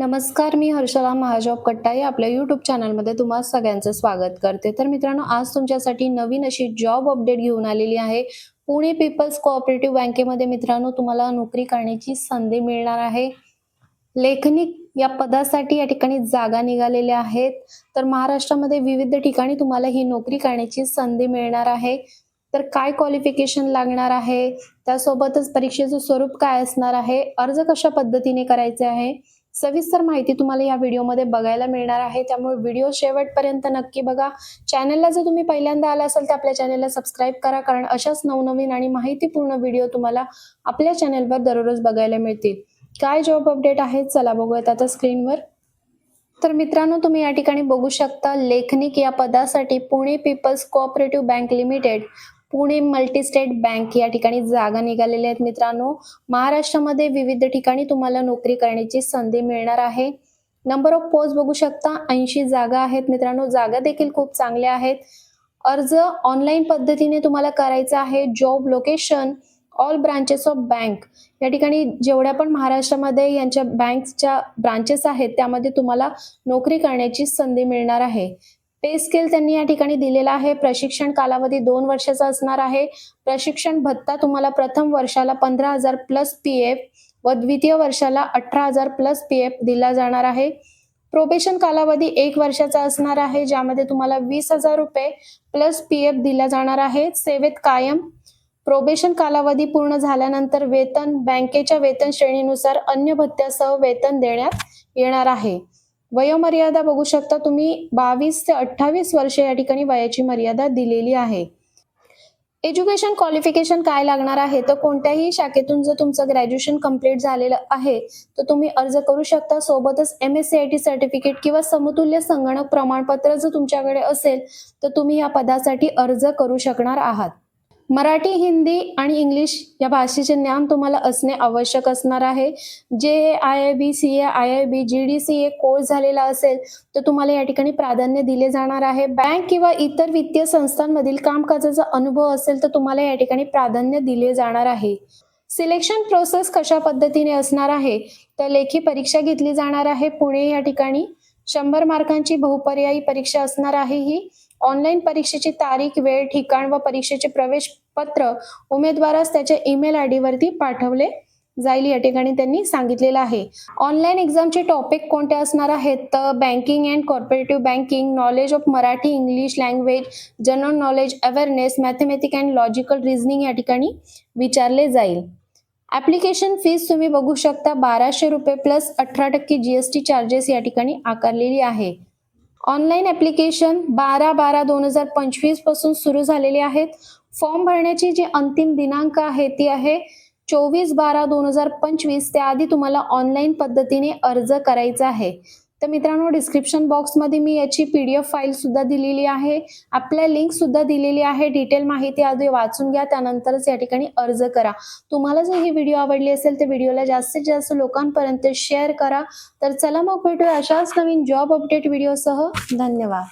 नमस्कार मी हर्षला महाजॉब कट्टाई आपल्या यूट्यूब चॅनलमध्ये तुम्हा सगळ्यांचं स्वागत करते. तर मित्रांनो आज तुमच्यासाठी नवीन अशी जॉब अपडेट घेऊन आलेली आहे. पुणे पीपल्स कोऑपरेटिव्ह बँकेमध्ये मित्रांनो तुम्हाला नोकरी करण्याची संधी मिळणार आहे. लेखनिक या पदासाठी या ठिकाणी जागा निघालेल्या आहेत. तर महाराष्ट्रामध्ये विविध ठिकाणी तुम्हाला ही नोकरी करण्याची संधी मिळणार आहे. तर काय क्वालिफिकेशन लागणार आहे? त्यासोबतच परीक्षेचं स्वरूप काय असणार आहे? अर्ज कशा पद्धतीने करायचे आहे? सविस्तर माहिती तुम्हाला या व्हिडिओमध्ये बघायला मिळणार आहे. त्यामुळे व्हिडिओ शेवटपर्यंत नक्की बघा. चॅनलला जर तुम्ही पहिल्यांदा आला असाल तर आपल्या चॅनलला सबस्क्राईब करा कारण अशाच नवनवीन आणि माहितीपूर्ण व्हिडिओ तुम्हाला आपल्या चॅनलवर दररोज बघायला मिळतील. काय जॉब अपडेट आहेत चला बघूयात आता स्क्रीनवर तर मित्रांनो तुम्ही या ठिकाणी बघू शकता लेखनिक या पदासाठी Pune peoples cooperative bank limited Pune multistate bank या ठिकाणी जागा निघालेल्या आहेत मित्रांनो. महाराष्ट्रामध्ये विविध ठिकाणी तुम्हाला नोकरी करण्याची संधी मिळणार आहे. नंबर ऑफ पोस्ट बघू शकता. ऐंशी जागा आहेत मित्रांनो. जागा देखील खूप चांगल्या आहेत. अर्ज ऑनलाईन पद्धतीने तुम्हाला करायचा आहे. Job location all branches of bank या ठिकाणी जेवढ्या पण महाराष्ट्रामध्ये यांच्या बँकच्या ब्रांचेस आहेत त्यामध्ये तुम्हाला नोकरी करण्याची संधी मिळणार आहे. पे स्केल त्यांनी या ठिकाणी दिलेला आहे. प्रशिक्षण कालावधी दोन वर्षाचा असणार आहे. प्रशिक्षण भत्ता तुम्हाला प्रथम वर्षाला पंधरा हजार प्लस पी एफ व द्वितीय वर्षाला अठरा हजार प्लस पी एफ दिला जाणार आहे. प्रोबेशन कालावधी एक वर्षाचा असणार आहे ज्यामध्ये तुम्हाला वीस हजार रुपये प्लस पी एफ दिला जाणार आहे. सेवेत कायम. प्रोबेशन कालावधी पूर्ण झाल्यानंतर वेतन बँकेच्या वेतन श्रेणीनुसार अन्य भत्त्यासह वेतन देण्यात येणार आहे. वयोमर्यादा बघू शकता. तुम्ही बावीस ते अठ्ठावीस वर्ष या ठिकाणी वयाची मर्यादा दिलेली आहे. एज्युकेशन क्वालिफिकेशन काय लागणार आहे? तर कोणत्याही शाखेतून जर तुमचं ग्रॅज्युएशन कंप्लीट झालेलं आहे तर तुम्ही अर्ज करू शकता. सोबतच M S C I T certificate किंवा समतुल्य संगणक प्रमाणपत्र जर तुमच्याकडे असेल तर तुम्ही या पदासाठी अर्ज करू शकणार आहात. मराठी हिंदी आणि इंग्लिश या भाषेचे ज्ञान तुम्हाला असणे आवश्यक असणार आहे. J I I B C A I I B G D C A course झालेला असेल तर तुम्हाला या ठिकाणी प्राधान्य दिले जाणार आहे. बँक किंवा इतर वित्तीय संस्थांमधील कामकाजाचा अनुभव असेल तर तुम्हाला या ठिकाणी प्राधान्य दिले जाणार आहे. सिलेक्शन प्रोसेस कशा पद्धतीने असणार आहे तर लेखी परीक्षा घेतली जाणार आहे. पुणे या ठिकाणी शंभर मार्कांची बहुपर्यायी परीक्षा असणार आहे ही. ऑनलाईन परीक्षेची तारीख वेळ ठिकाण व परीक्षेचे प्रवेश पत्र उमेदवारास त्याच्या ईमेल आय डी वरती पाठवले जाईल या ठिकाणी त्यांनी सांगितलेलं आहे. ऑनलाईन एक्झामचे टॉपिक कोणते असणार आहेत? तर banking and corporative banking knowledge of Marathi English language general knowledge awareness mathematic and logical reasoning या ठिकाणी विचारले जाईल. ॲप्लिकेशन फीस तुम्ही बघू शकता बाराशे रुपये प्लस अठरा टक्के जी एस टी चार्जेस या ठिकाणी आकारलेली आहे. ऑनलाईन ॲप्लिकेशन बारा बारा दोन हजार पंचवीसपासून सुरू झालेले आहेत. फॉर्म भरण्याची जी अंतिम दिनांक आहे ती आहे चोवीस बारा दोन हजार पंचवीस. त्याआधी तुम्हाला ऑनलाईन पद्धतीने अर्ज करायचा आहे. तर मित्रांनो डिस्क्रिप्शन बॉक्समध्ये मी याची पी डी एफ फाईल सुद्धा दिलेली आहे. आपल्या लिंक सुद्धा दिलेली आहे. डिटेल माहिती आधी वाचून घ्या. त्यानंतरच या ठिकाणी अर्ज करा. तुम्हाला जर ही व्हिडिओ आवडली असेल तर व्हिडिओला जास्तीत जास्त लोकांपर्यंत शेअर करा. तर चला मग भेटूया अशाच नवीन जॉब अपडेट व्हिडिओसह धन्यवाद.